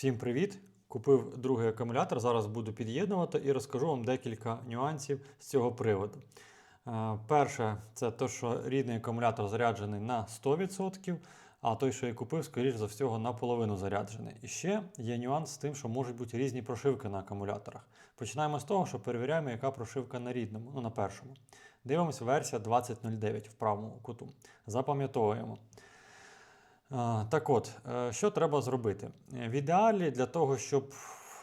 Всім привіт! Купив другий акумулятор. Зараз буду під'єднувати і розкажу вам декілька нюансів з цього приводу. Е, Перше, це те, що рідний акумулятор заряджений на 100%, а той, що я купив, скоріш за всього, наполовину заряджений. І ще є нюанс з тим, що можуть бути різні прошивки на акумуляторах. Починаємо з того, що перевіряємо, яка прошивка на рідному, ну на першому. Дивимося версія 2009 в правому куту. Запам'ятовуємо. Так от, е, що треба зробити? В ідеалі для того, щоб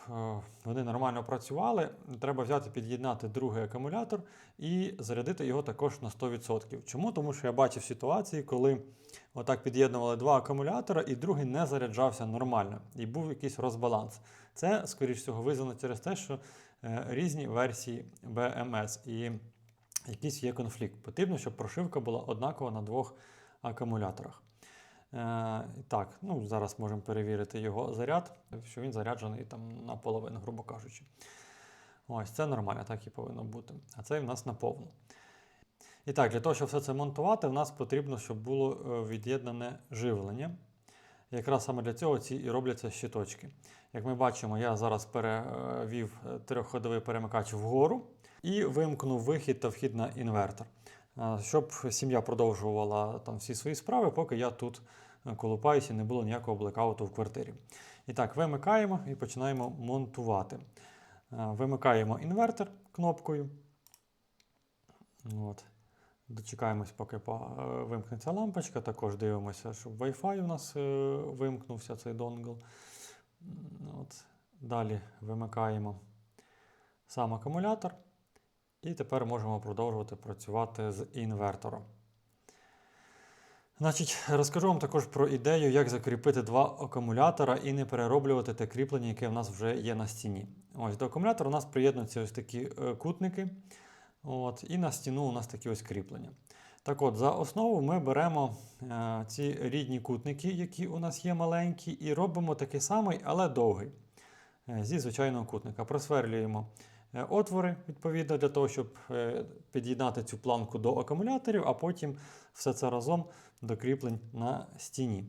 е, вони нормально працювали, треба взяти, під'єднати другий акумулятор і зарядити його також на 100%. Чому? Тому що я бачив ситуації, коли отак під'єднували два акумулятора, і другий не заряджався нормально, і був якийсь розбаланс. Це, скоріш всього, визвано через те, що е, різні версії BMS і якийсь є конфлікт. Потрібно, щоб прошивка була однакова на двох акумуляторах. Е, так, ну зараз можемо перевірити його заряд, що він заряджений там наполовину, грубо кажучи. Ось це нормально, так і повинно бути. А це в нас наповну. І так, для того, щоб все це монтувати, в нас потрібно, щоб було е, від'єднане живлення. Якраз саме для цього ці і робляться щиточки. Як ми бачимо, я зараз перевів е, трьохходовий перемикач вгору і вимкнув вихід та вхід на інвертор. Щоб сім'я продовжувала там всі свої справи, поки я тут е, колупаюся і не було ніякого блекауту в квартирі. І так, вимикаємо і починаємо монтувати. Е, Вимикаємо інвертор кнопкою. От. Дочекаємось, поки е, вимкнеться лампочка. Також дивимося, щоб Wi-Fi у нас вимкнувся цей донгл. От. Далі вимикаємо сам акумулятор. І тепер можемо продовжувати працювати з інвертором. Значить, розкажу вам також про ідею, як закріпити два акумулятора і не перероблювати те кріплення, яке в нас вже є на стіні. Ось до акумулятора у нас приєднуються ось такі е, кутники. От, і на стіну у нас такі ось кріплення. Так от, за основу ми беремо е, ці рідні кутники, які у нас є маленькі, і робимо такий самий, але довгий. е, Зі звичайного кутника. Просверлюємо отвори, відповідно, для того, щоб е, під'єднати цю планку до акумуляторів, а потім все це разом до кріплень на стіні.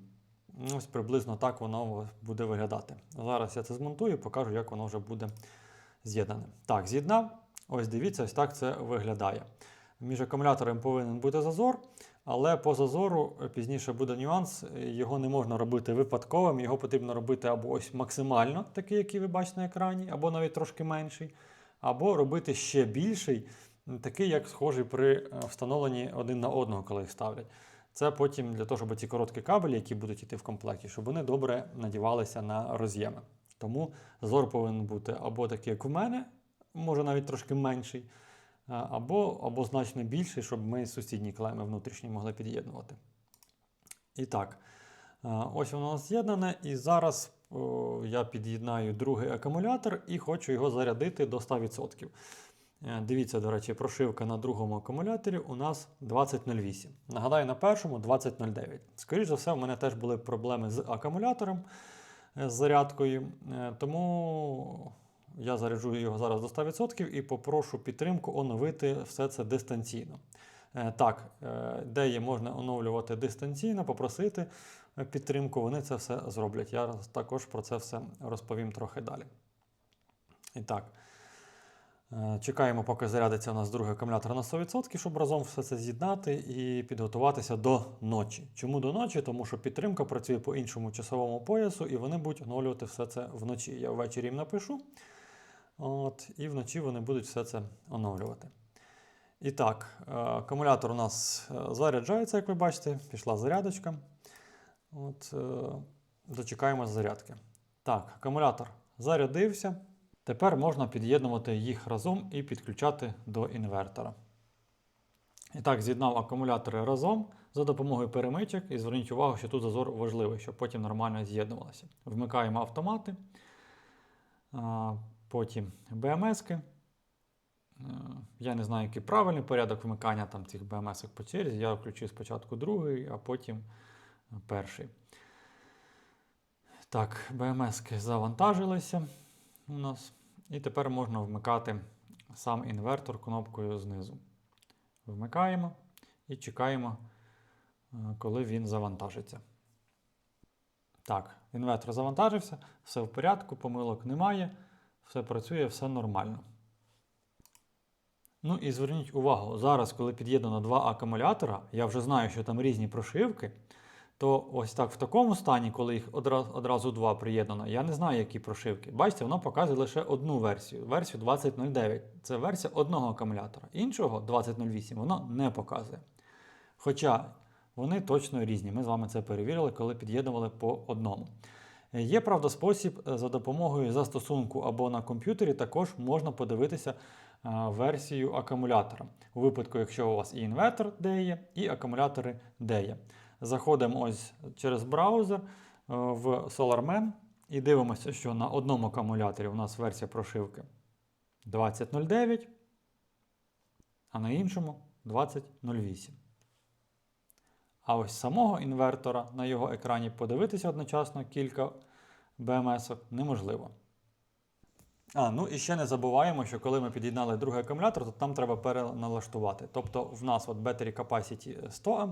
Ось приблизно так воно буде виглядати. Зараз я це змонтую і покажу, як воно вже буде з'єднане. Так, з'єднав. Ось дивіться, ось так це виглядає. Між акумуляторами повинен бути зазор, але по зазору е, пізніше буде нюанс. е, Його не можна робити випадковим, його потрібно робити або ось максимально, такий, який ви бачите на екрані, або навіть трошки менший, або робити ще більший, такий, як схожий при е, встановленні один на одного, коли їх ставлять. Це потім для того, щоб ці короткі кабелі, які будуть йти в комплекті, щоб вони добре надівалися на роз'єми. Тому зазор повинен бути або такий, як у мене, може навіть трошки менший, або, або значно більший, щоб ми сусідні клеми внутрішні могли під'єднувати. І так, ось воно з'єднане, і зараз я під'єднаю другий акумулятор і хочу його зарядити до 100%. Е, Дивіться, до речі, прошивка на другому акумуляторі у нас 2008. Нагадаю, на першому 2009. Скоріше за все, у мене теж були проблеми з акумулятором, е, з зарядкою. Е, Тому я заряджу його зараз до 100% і попрошу підтримку оновити все це дистанційно. Так, де є можна оновлювати дистанційно, попросити підтримку, вони це все зроблять. Я також про це все розповім трохи далі. І так. Е, Чекаємо, поки зарядиться у нас другий акумулятор на 100%, щоб разом все це з'єднати і підготуватися до ночі. Чому до ночі? Тому що підтримка працює по іншому часовому поясу, і вони будуть оновлювати все це вночі. Я ввечері їм напишу. От, і вночі вони будуть все це оновлювати. І так, е, акумулятор у нас е, заряджається, як ви бачите, пішла зарядочка. От, е, дочекаємо зарядки. Так, акумулятор зарядився. Тепер можна під'єднувати їх разом і підключати до інвертора. І так, з'єднав акумулятори разом за допомогою перемичок. І зверніть увагу, що тут зазор важливий, щоб потім нормально з'єднувалося. Вмикаємо автомати, потім БМСки. Е, Я не знаю, який правильний порядок вмикання там цих БМСок по черзі. Я включив спочатку другий, а потім перший. Так, БМСки завантажилися у нас. І тепер можна вмикати сам інвертор кнопкою знизу. Вмикаємо і чекаємо, е, коли він завантажиться. Так, інвертор завантажився, все в порядку, помилок немає, все працює, все нормально. Ну і зверніть увагу, зараз, коли під'єднано два акумулятора, я вже знаю, що там різні прошивки, то ось так в такому стані, коли їх одразу, одразу два приєднано, я не знаю, які прошивки. Бачите, воно показує лише одну версію, версію 2009. Це версія одного акумулятора. Іншого 2008 воно не показує. Хоча вони точно різні. Ми з вами це перевірили, коли під'єднували по одному. Є, правда, спосіб е, за допомогою застосунку або на комп'ютері також можна подивитися е, версію акумулятора. У випадку, якщо у вас і інвертор де є, і акумулятори де є. Заходимо ось через браузер е, в SolarMan і дивимося, що на одному акумуляторі у нас версія прошивки 2009, а на іншому 2008. А ось самого інвертора на його екрані подивитися одночасно кілька БМС неможливо. А, ну і ще не забуваємо, що коли ми під'єднали другий акумулятор, то там треба переналаштувати. Тобто в нас от Battery Capacity 100 Ах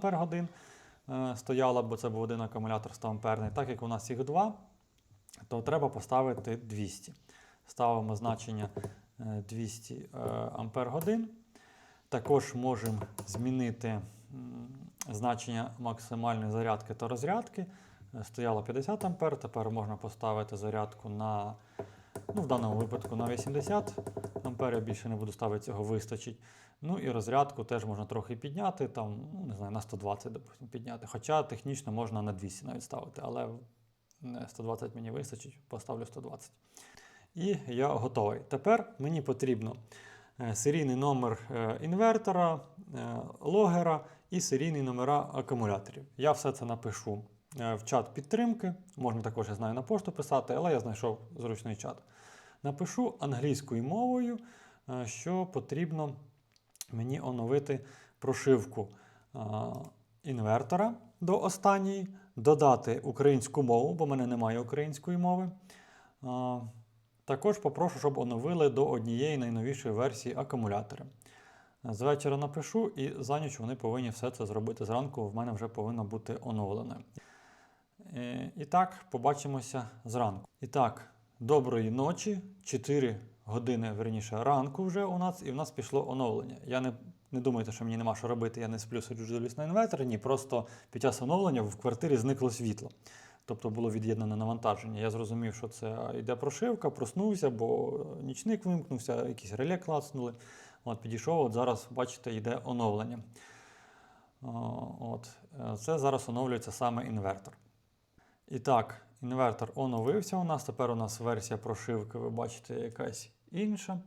стояла, бо це був один акумулятор 100 амперний. Так як у нас їх два, то треба поставити 200. Ставимо значення е, 200 е, ампер годин. Також можемо змінити значення максимальної зарядки та розрядки. Е, Стояло 50 ампер, тепер можна поставити зарядку на, ну, в даному випадку на 80 ампер. Я більше не буду ставити, цього вистачить. Ну і розрядку теж можна трохи підняти, там, ну, не знаю, на 120 допустим, підняти. Хоча технічно можна на 200 навіть ставити, але 120 мені вистачить, поставлю 120. І я готовий. Тепер мені потрібно е, серійний номер е, інвертора, е, логера і серійні номера акумуляторів. Я все це напишу в чат підтримки. Можна також, я знаю, на пошту писати, але я знайшов зручний чат. Напишу англійською мовою, що потрібно мені оновити прошивку інвертора до останньої, додати українську мову, бо в мене немає української мови. Також попрошу, щоб оновили до однієї найновішої версії акумулятора. З вечора напишу, і за ніч вони повинні все це зробити зранку. В мене вже повинно бути оновлене. Е, І так, побачимося зранку. І так, доброї ночі, 4 години верніше ранку вже у нас, і в нас пішло оновлення. Я не, не думайте, що мені нема що робити, я не сплю, сиджу на інвертор. Ні, просто під час оновлення в квартирі зникло світло. Тобто було від'єднане навантаження. Я зрозумів, що це йде прошивка, проснувся, бо нічник вимкнувся, якісь реле клацнули. От, підійшов, от зараз, бачите, йде оновлення. От, е, це зараз оновлюється саме інвертор. І так, інвертор оновився у нас. Тепер у нас версія прошивки, ви бачите, якась інша.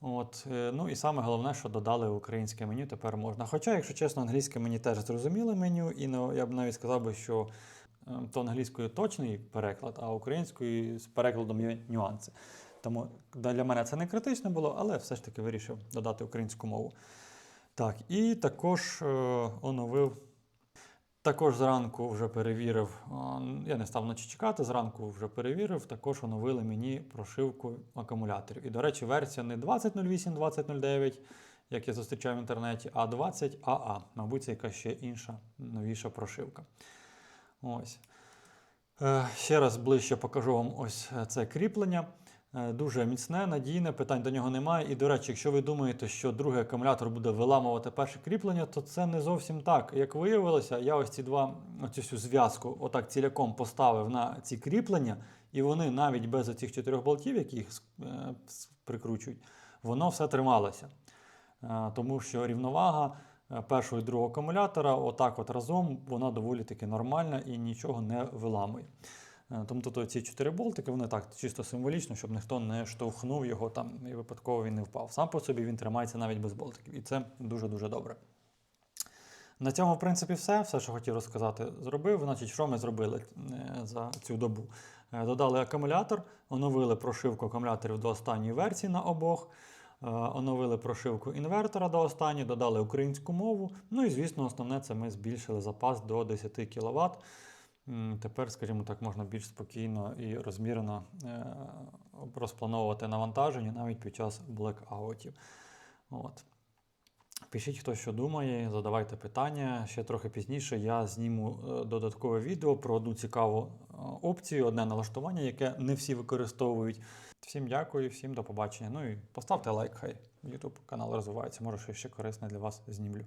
От, е, ну і саме головне, що додали українське меню, тепер можна. Хоча, якщо чесно, англійське мені теж зрозуміле меню, і ну, я б навіть сказав би, що е, то англійською точний переклад, а українською з перекладом є нюанси. Тому для мене це не критично було, але все ж таки вирішив додати українську мову. Так, і також е, оновив. Також зранку вже перевірив, я не став ночі чекати, зранку вже перевірив, також оновили мені прошивку акумуляторів. І, до речі, версія не 2008, 2009, як я зустрічав в інтернеті, а 20AA. Мабуть, це якась ще інша новіша прошивка. Ось. Е, Ще раз ближче покажу вам ось е, це кріплення. Е, Дуже міцне, надійне, питань до нього немає. І, до речі, якщо ви думаєте, що другий акумулятор буде виламувати перше кріплення, то це не зовсім так. Як виявилося, я ось ці два, оцю всю зв'язку отак ціляком поставив на ці кріплення, і вони навіть без оцих чотирьох болтів, які їх е, прикручують, воно все трималося. Е, Тому що рівновага першого і другого акумулятора, отак от разом, вона доволі таки нормальна і нічого не виламує. Тому тут ці чотири болтики, вони так чисто символічно, щоб ніхто не штовхнув його там і випадково він не впав. Сам по собі він тримається навіть без болтиків. І це дуже-дуже добре. На цьому, в принципі, все. Все, що хотів розказати, зробив. Значить, що ми зробили е, за цю добу? Е, Додали акумулятор, оновили прошивку акумуляторів до останньої версії на обох. Оновили прошивку інвертора до останньої, додали українську мову. Ну і, звісно, основне це ми збільшили запас до 10 кВт. Тепер, скажімо так, можна більш спокійно і розмірено е, розплановувати навантаження навіть під час блекаутів. От. Пишіть, хто що думає, задавайте питання. Ще трохи пізніше я зніму е, додаткове відео про одну цікаву е, опцію, одне налаштування, яке не всі використовують. Всім дякую, всім до побачення. Ну і поставте лайк, хай YouTube канал розвивається. Може, щось ще корисне для вас знімлю.